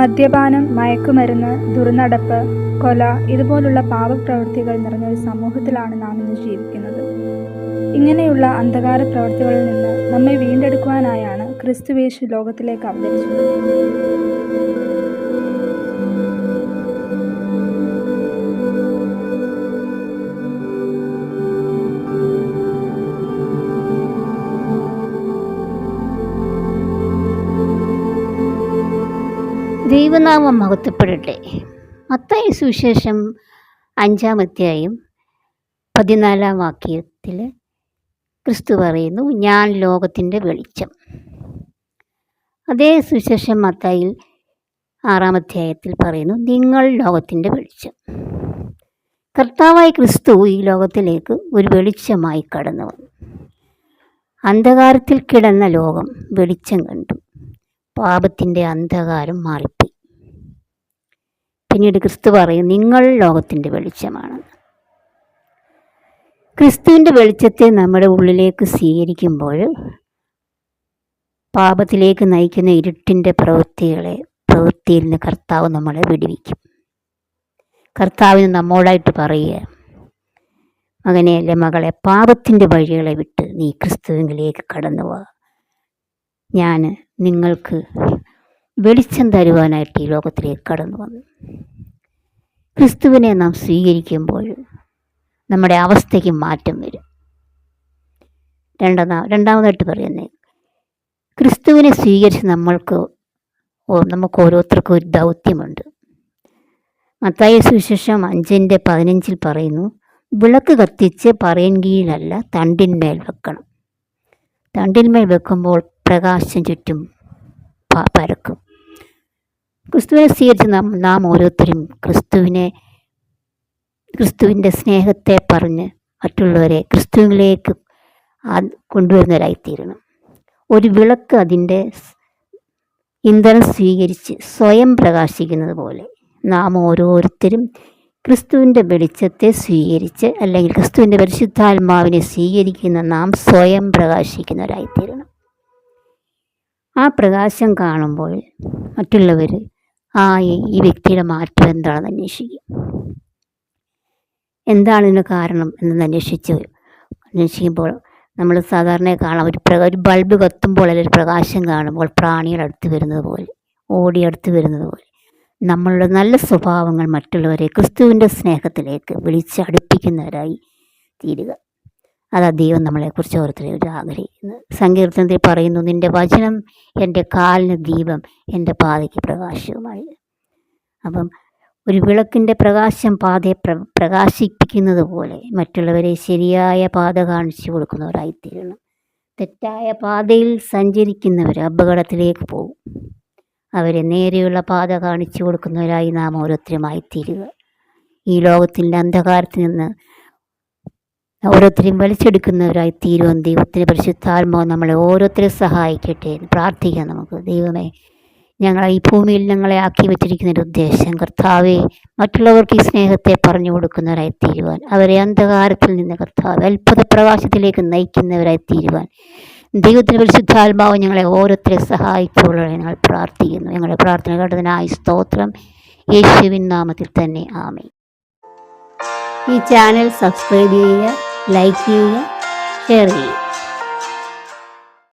മദ്യപാനം മയക്കുമരുന്ന് ദുർനടപ്പ് കൊല ഇതുപോലുള്ള പാപപ്രവൃത്തികൾ നിറഞ്ഞ ഒരു സമൂഹത്തിലാണ് നാം ഇന്ന് ജീവിക്കുന്നത്. ഇങ്ങനെയുള്ള അന്ധകാര പ്രവൃത്തികളിൽ നിന്ന് നമ്മെ വീണ്ടെടുക്കുവാനായാണ് ക്രിസ്തുവേശു ലോകത്തിലേക്ക് അവതരിച്ചത്. ദൈവനാമം മഹത്വപ്പെടട്ടെ. മത്തായ സുവിശേഷം അഞ്ചാം അധ്യായം പതിനാലാം വാക്യത്തിൽ ക്രിസ്തു പറയുന്നു ഞാൻ ലോകത്തിന്റെ വെളിച്ചം. അതേ സുവിശേഷം മത്തായിൽ ആറാം അധ്യായത്തിൽ പറയുന്നു നിങ്ങൾ ലോകത്തിന്റെ വെളിച്ചം. കർത്താവായ ക്രിസ്തു ഈ ലോകത്തിലേക്ക് ഒരു വെളിച്ചമായി കടന്നു വന്നു. അന്ധകാരത്തിൽ കിടന്ന ലോകം വെളിച്ചം കണ്ടു. പാപത്തിന്റെ അന്ധകാരം മാറിപ്പോയി പിന്നീട് ക്രിസ്തു പറയും നിങ്ങൾ ലോകത്തിന്റെ വെളിച്ചമാണ്. ക്രിസ്തുവിന്റെ വെളിച്ചത്തെ നമ്മുടെ ഉള്ളിലേക്ക് സ്വീകരിക്കുമ്പോൾ പാപത്തിലേക്ക് നയിക്കുന്ന ഇരുട്ടിന്റെ പ്രവൃത്തികളെ പ്രവൃത്തിയിൽ നിന്ന് കർത്താവ് നമ്മളെ വിടുവിക്കും. കർത്താവിന് നമ്മോടായിട്ട് പറയുക മകനെ അല്ലെ മകളെ പാപത്തിന്റെ വഴികളെ വിട്ട് നീ ക്രിസ്തുവിലേക്ക് കടന്നു പോവുക ഞാൻ നിങ്ങൾക്ക് വെളിച്ചം തരുവാനായിട്ട് ഈ ലോകത്തിലേക്ക് കടന്നു വന്നു. ക്രിസ്തുവിനെ നാം സ്വീകരിക്കുമ്പോൾ നമ്മുടെ അവസ്ഥയ്ക്ക് മാറ്റം വരും. രണ്ടാം രണ്ടാമതായിട്ട് പറയുന്നത് ക്രിസ്തുവിനെ സ്വീകരിച്ച് നമ്മൾക്ക് നമുക്ക് ഓരോരുത്തർക്കും ഒരു ദൗത്യമുണ്ട്. മത്തായ സുവിശേഷം അഞ്ചിന്റെ പതിനഞ്ചിൽ പറയുന്നു വിളക്ക് കത്തിച്ച് പറയൻ കീഴിലല്ല തണ്ടിന്മേൽ വെക്കണം. തണ്ടിന്മേൽ വെക്കുമ്പോൾ പ്രകാശം ചുറ്റും പരക്കും. ക്രിസ്തുവിനെ സ്വീകരിച്ച് നാം നാം ഓരോരുത്തരും ക്രിസ്തുവിനെ ക്രിസ്തുവിന്റെ സ്നേഹത്തെ പറഞ്ഞ് മറ്റുള്ളവരെ ക്രിസ്തുവിലേക്ക് കൊണ്ടുവരുന്നവരായിത്തീരണം ഒരു വിളക്ക് അതിന്റെ ഇന്ധനം സ്വീകരിച്ച് സ്വയം പ്രകാശിക്കുന്നത് പോലെ നാം ഓരോരുത്തരും ക്രിസ്തുവിന്റെ വെളിച്ചത്തെ സ്വീകരിച്ച് അല്ലെങ്കിൽ ക്രിസ്തുവിന്റെ പരിശുദ്ധാത്മാവിനെ സ്വീകരിക്കുന്ന നാം സ്വയം പ്രകാശിക്കുന്നവരായിത്തീരണം ആ പ്രകാശം കാണുമ്പോൾ മറ്റുള്ളവർ ആ ഈ- വ്യക്തിയുടെ മാറ്റം എന്താണെന്ന് അന്വേഷിക്കും. എന്താണ് ഇതിന് കാരണം എന്നൊന്ന് അന്വേഷിച്ച് അന്വേഷിക്കുമ്പോൾ നമ്മൾ സാധാരണ കാണാം ഒരു പ്ര ഒരു ബൾബ് കത്തുമ്പോൾ അല്ലെങ്കിൽ ഒരു പ്രകാശം കാണുമ്പോൾ പ്രാണികൾ അടുത്ത് വരുന്നത് പോലെ ഓടി അടുത്ത് വരുന്നത് പോലെ നമ്മളുടെ നല്ല സ്വഭാവങ്ങൾ മറ്റുള്ളവരെ ക്രിസ്തുവിന്റെ സ്നേഹത്തിലേക്ക് വിളിച്ചടുപ്പിക്കുന്നവരായി തീരുക. അതാ ദൈവം നമ്മളെക്കുറിച്ച് ഒരു ആഗ്രഹിക്കുന്നത് സങ്കീർത്തനത്തിൽ പറയുന്നു നിന്റെ വചനം എന്റെ കാലിന് ദീപം എന്റെ പാതയ്ക്ക് പ്രകാശവുമായി. അപ്പം ഒരു വിളക്കിന്റെ പ്രകാശം പാതയെ പ്ര പ്രകാശിപ്പിക്കുന്നത് പോലെ മറ്റുള്ളവരെ ശരിയായ പാത കാണിച്ചു കൊടുക്കുന്നവരായിത്തീരണം തെറ്റായ പാതയിൽ സഞ്ചരിക്കുന്നവർ അപകടത്തിലേക്ക് പോകും. അവരെ നേരെയുള്ള പാത കാണിച്ചു കൊടുക്കുന്നവരായി നാം ഓരോരുത്തരുമായി തീരുക ഈ ലോകത്തിന്റെ അന്ധകാരത്തിൽ നിന്ന് ഓരോരുത്തരെയും വലിച്ചെടുക്കുന്നവരായി തീരുവാൻ ദൈവത്തിന്റെ പരിശുദ്ധാത്മാവ് നമ്മളെ ഓരോരുത്തരെ സഹായിക്കട്ടെ എന്ന് പ്രാർത്ഥിക്കാം നമുക്ക്. ദൈവമേ ഞങ്ങളെ ഈ ഭൂമിയിൽ ഞങ്ങളെ ആക്കി വെച്ചിരിക്കുന്ന ഒരു ഉദ്ദേശം കർത്താവെ മറ്റുള്ളവർക്ക് ഈ സ്നേഹത്തെ പറഞ്ഞു കൊടുക്കുന്നവരായി തീരുവാൻ അവരെ അന്ധകാരത്തിൽ നിന്ന് കർത്താവ് അത്ഭുത പ്രകാശത്തിലേക്ക് നയിക്കുന്നവരായി തീരുവാൻ ദൈവത്തിന് പരിശുദ്ധാത്മാവ് ഞങ്ങളെ ഓരോരുത്തരെ സഹായിച്ചുള്ള ഞങ്ങൾ പ്രാർത്ഥിക്കുന്നു. ഞങ്ങളുടെ പ്രാർത്ഥന കേട്ടതിനായി സ്തോത്രം. യേശുവിൻ നാമത്തിൽ തന്നെ. ആമേ ഈ ചാനൽ സബ്സ്ക്രൈബ് ചെയ്യുക ലൈക്ക് ചെയ്യുക ഷെയർ ചെയ്യുക.